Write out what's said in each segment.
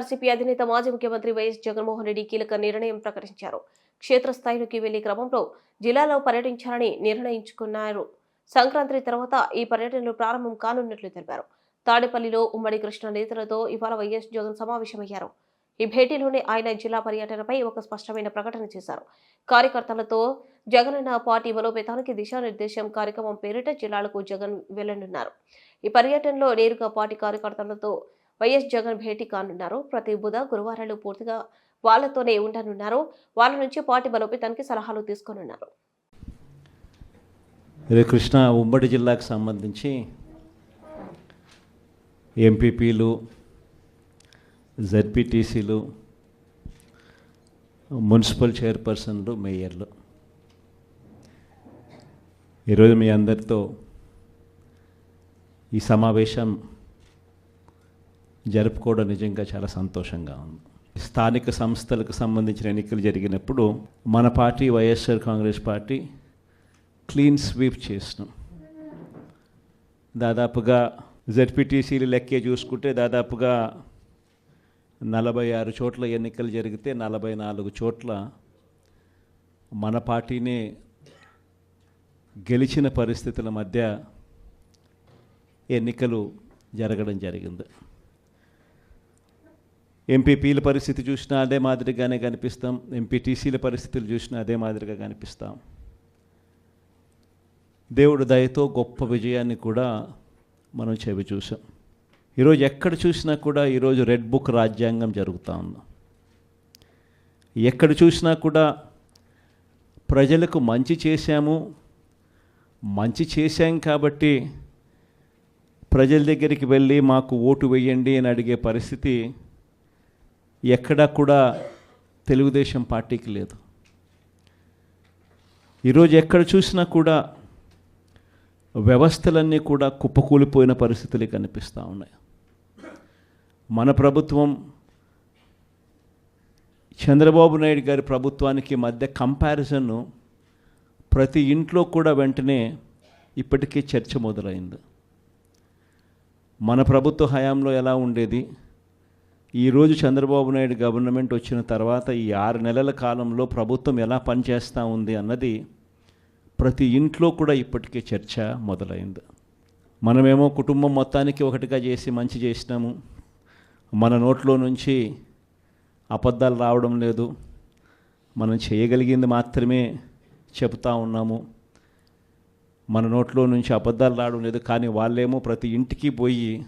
వైఎస్ఆర్సీపీ అధినేత మాజీ ముఖ్యమంత్రి వైఎస్ జగన్మోహన్ రెడ్డి కీలక నిర్ణయం ప్రకటించారు. క్షేత్రస్థాయిలోకి వెళ్ళే క్రమంలో జిల్లాలో పర్యటించాలని నిర్ణయించుకున్నారు. సంక్రాంతి తర్వాత ఈ పర్యటనలు ప్రారంభం కానున్నట్లు తెలిపారు. తాడేపల్లిలో ఉమ్మడి కృష్ణ నేతలతో ఇవాళ వైఎస్ జగన్ సమావేశమయ్యారు. ఈ భేటీలోనే ఆయన జిల్లా పర్యటనపై ఒక స్పష్టమైన ప్రకటన చేశారు. కార్యకర్తలతో జగనన్న పార్టీ బలోపేతానికి దిశానిర్దేశం కార్యక్రమం పేరిట జిల్లాలకు జగన్ వెళ్ళనున్నారు. ఈ పర్యటనలో నేరుగా పార్టీ కార్యకర్తలతో వైఎస్ జగన్ భేటీ కానున్నారు. ప్రతి బుధ గురువారాలు పూర్తిగా వాళ్ళతోనే ఉండనున్నారు. వాళ్ళ నుంచి పార్టీ బలోపేతానికి సలహాలు తీసుకోనున్నారు. కృష్ణ ఉమ్మడి జిల్లాకు సంబంధించి ఎంపీపీలు జెడ్పీటీసీలు మున్సిపల్ చైర్పర్సన్లు మేయర్లు. ఈరోజు మీ అందరితో ఈ సమావేశం జరుపుకోవడం నిజంగా చాలా సంతోషంగా ఉంది. స్థానిక సంస్థలకు సంబంధించిన ఎన్నికలు జరిగినప్పుడు మన party YSR Congress party clean sweep చేసినాం. దాదాపుగా జెడ్పీటీసీలు లెక్కే చూసుకుంటే దాదాపుగా నలభై ఆరు చోట్ల ఎన్నికలు జరిగితే నలభై నాలుగు చోట్ల మన పార్టీనే గెలిచిన పరిస్థితుల మధ్య ఎన్నికలు జరగడం జరిగింది. ఎంపీపీల పరిస్థితి చూసినా అదే మాదిరిగానే కనిపిస్తాం. ఎంపీటీసీల పరిస్థితులు చూసినా అదే మాదిరిగా కనిపిస్తాం. దేవుడు దయతో గొప్ప విజయాన్ని కూడా మనం చెవి చూసాం. ఈరోజు ఎక్కడ చూసినా కూడా ఈరోజు రెడ్ బుక్ రాజ్యాంగం జరుగుతూ ఉంది. ఎక్కడ చూసినా కూడా ప్రజలకు మంచి చేశాము మంచి చేశాం కాబట్టి ప్రజల దగ్గరికి వెళ్ళి మాకు ఓటు వేయండి అని అడిగే పరిస్థితి ఎక్కడా కూడా తెలుగుదేశం పార్టీకి లేదు. ఈరోజు ఎక్కడ చూసినా కూడా వ్యవస్థలన్నీ కూడా కుప్పకూలిపోయిన పరిస్థితులే కనిపిస్తూ ఉన్నాయి. మన ప్రభుత్వం చంద్రబాబు నాయుడు గారి ప్రభుత్వానికి మధ్య కంపారిజన్ ప్రతి ఇంట్లో కూడా వెంటనే ఇప్పటికే చర్చ మొదలైంది. మన ప్రభుత్వ హయాంలో ఎలా ఉండేది? ఈరోజు చంద్రబాబు నాయుడు గవర్నమెంట్ వచ్చిన తర్వాత ఈ ఆరు నెలల కాలంలో ప్రభుత్వం ఎలా పనిచేస్తూ ఉంది అన్నది ప్రతి ఇంట్లో కూడా ఇప్పటికే చర్చ మొదలైంది. మనమేమో కుటుంబం మొత్తానికి ఒకటిగా చేసి మంచి చేసినాము. మన నోట్లో నుంచి అబద్ధాలు రావడం లేదు. మనం చేయగలిగింది మాత్రమే చెబుతా ఉన్నాము. మన నోట్లో నుంచి అబద్ధాలు రావడం లేదు. కానీ వాళ్ళేమో ప్రతి ఇంటికి పోయి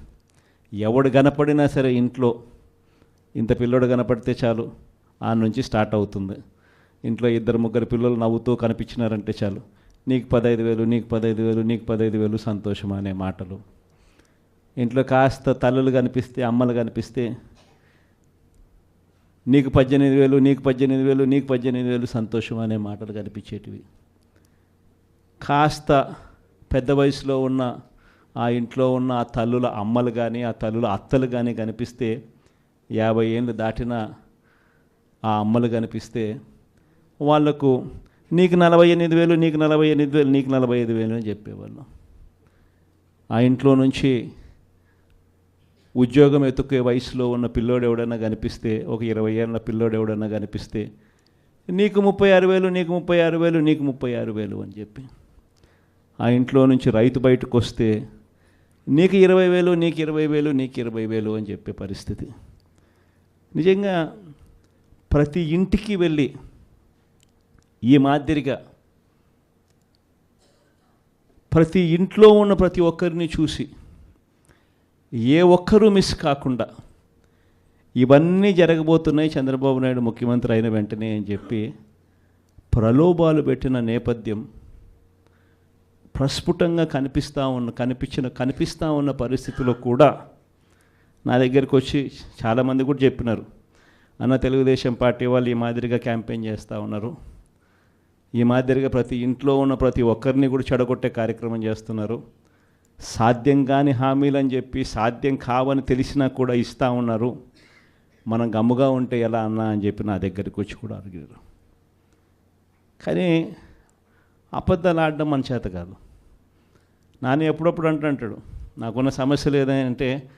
ఎవడు కనపడినా సరే ఇంట్లో ఇంత పిల్లోడు కనపడితే చాలు ఆ నుంచి స్టార్ట్ అవుతుంది. ఇంట్లో ఇద్దరు ముగ్గురు పిల్లలు నవ్వుతూ కనిపించినారంటే చాలు నీకు పదహైదు వేలు నీకు పదహైదు వేలు నీకు పదహైదు వేలు సంతోషం అనే మాటలు. ఇంట్లో కాస్త తల్లులు కనిపిస్తే అమ్మలు కనిపిస్తే నీకు పద్దెనిమిది వేలు నీకు పద్దెనిమిది వేలు నీకు పద్దెనిమిది వేలు సంతోషం అనే మాటలు కనిపించేటివి. కాస్త పెద్ద వయసులో ఉన్న ఆ ఇంట్లో ఉన్న ఆ తల్లుల అమ్మలు కానీ ఆ తల్లుల అత్తలు కానీ కనిపిస్తే యాభై ఏళ్ళు దాటిన ఆ అమ్మలు కనిపిస్తే వాళ్ళకు నీకు నలభై ఎనిమిది వేలు నీకు నలభై ఎనిమిది వేలు నీకు నలభై ఐదు వేలు అని చెప్పేవాళ్ళు. ఆ ఇంట్లో నుంచి ఉద్యోగం ఎతుక్కే వయసులో ఉన్న పిల్లోడు ఎవడన్నా కనిపిస్తే ఒక ఇరవై ఏళ్ళ పిల్లోడు ఎవడన్నా కనిపిస్తే నీకు ముప్పై ఆరు వేలు నీకు ముప్పై ఆరు వేలు నీకు ముప్పై ఆరు వేలు అని చెప్పి ఆ ఇంట్లో నుంచి రైతు బయటకు వస్తే నీకు ఇరవై వేలు నీకు ఇరవై వేలు నీకు ఇరవై వేలు అని చెప్పే పరిస్థితి. నిజంగా ప్రతి ఇంటికి వెళ్ళి ఈ మాదిరిగా ప్రతి ఇంట్లో ఉన్న ప్రతి ఒక్కరిని చూసి ఏ ఒక్కరూ మిస్ కాకుండా ఇవన్నీ జరగబోతున్నాయి చంద్రబాబు నాయుడు ముఖ్యమంత్రి అయిన వెంటనే అని చెప్పి ప్రలోభాలు పెట్టిన నేపథ్యం ప్రస్ఫుటంగా కనిపిస్తూ ఉన్న కనిపించిన కనిపిస్తూ ఉన్న పరిస్థితిలో కూడా నా దగ్గరికి వచ్చి చాలామంది కూడా చెప్పినారు. అన్న తెలుగుదేశం పార్టీ వాళ్ళు ఈ మాదిరిగా క్యాంపెయిన్ చేస్తూ ఉన్నారు. ఈ మాదిరిగా ప్రతి ఇంట్లో ఉన్న ప్రతి ఒక్కరిని కూడా చెడగొట్టే కార్యక్రమం చేస్తున్నారు. సాధ్యం కాని హామీలు అని చెప్పి సాధ్యం కావని తెలిసినా కూడా ఇస్తూ ఉన్నారు. మనం గమ్ముగా ఉంటే ఎలా అన్నా అని చెప్పి నా దగ్గరికి వచ్చి కూడా అడిగారు. కానీ అబద్ధాలు ఆడడం మన చేత కాదు. నాని ఎప్పుడప్పుడు అంటుంటాడు నాకున్న సమస్యలు ఏదంటే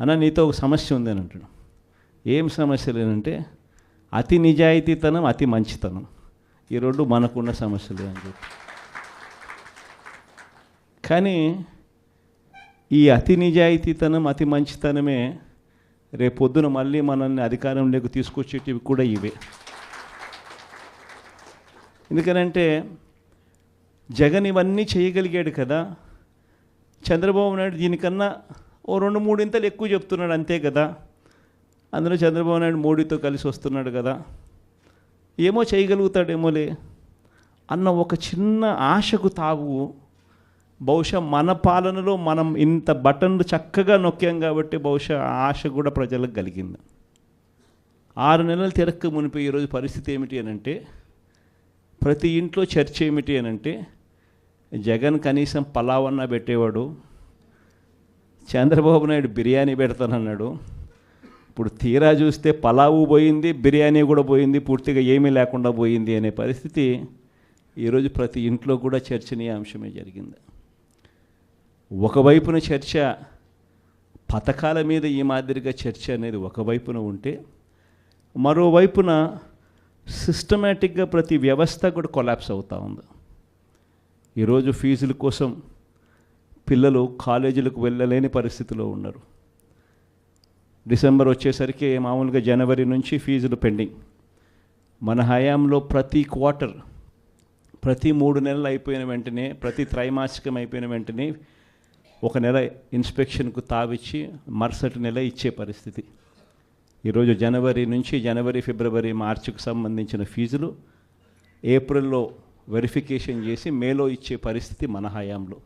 అన్న నీతో ఒక సమస్య ఉంది అని అంటాడు ఏం సమస్యలు ఏంటంటే అతి నిజాయితీతనం అతి మంచితనం. ఈ రెండు మనకున్న సమస్యలు అని చెప్పి. కానీ ఈ అతి నిజాయితీతనం అతి మంచితనమే రేపొద్దున మళ్ళీ మనల్ని అధికారంలోకి తీసుకొచ్చేటివి కూడా ఇవే. ఎందుకనంటే జగన్ ఇవన్నీ చేయగలిగాడు కదా. చంద్రబాబు నాయుడు దీనికన్నా ఓ రెండు మూడింతలు ఎక్కువ చెప్తున్నాడు అంతే కదా. అందులో చంద్రబాబు నాయుడు మోడీతో కలిసి వస్తున్నాడు కదా. ఏమో చేయగలుగుతాడేమోలే. అన్న ఒక చిన్న ఆశకు తావు. బహుశా మన పాలనలో మనం ఇంత బటన్లు చక్కగా నొక్కాం కాబట్టి బహుశా ఆశ కూడా ప్రజలకు కలిగింది. ఆరు నెలలు తిరక్క మునిపి ఈరోజు పరిస్థితి ఏమిటి అని అంటే ప్రతి ఇంట్లో చర్చ ఏమిటి అని అంటే జగన్ కనీసం పలావన్నా పెట్టేవాడు చంద్రబాబు నాయుడు బిర్యానీ పెడతానన్నాడు. ఇప్పుడు తీరా చూస్తే పలావు పోయింది బిర్యానీ కూడా పోయింది పూర్తిగా ఏమీ లేకుండా పోయింది అనే పరిస్థితి ఈరోజు ప్రతి ఇంట్లో కూడా చర్చనీయాంశమే జరిగింది. ఒకవైపున చర్చ పథకాల మీద ఈ మాదిరిగా చర్చ అనేది ఒకవైపున ఉంటే మరోవైపున సిస్టమేటిక్గా ప్రతి వ్యవస్థ కూడా కొలాప్స్ అవుతూ ఉంది. ఈరోజు ఫీజుల కోసం పిల్లలు కాలేజీలకు వెళ్ళలేని పరిస్థితిలో ఉన్నారు. డిసెంబర్ వచ్చేసరికి మామూలుగా జనవరి నుంచి ఫీజులు పెండింగ్. మన హయాంలో ప్రతి క్వార్టర్ ప్రతి మూడు నెలలు అయిపోయిన వెంటనే ప్రతి త్రైమాసికం అయిపోయిన వెంటనే ఒక నెల ఇన్స్పెక్షన్కు తావిచ్చి మరుసటి నెల ఇచ్చే పరిస్థితి. ఈరోజు జనవరి నుంచి జనవరి ఫిబ్రవరి మార్చికి సంబంధించిన ఫీజులు ఏప్రిల్లో వెరిఫికేషన్ చేసి మేలో ఇచ్చే పరిస్థితి మన హయాంలో.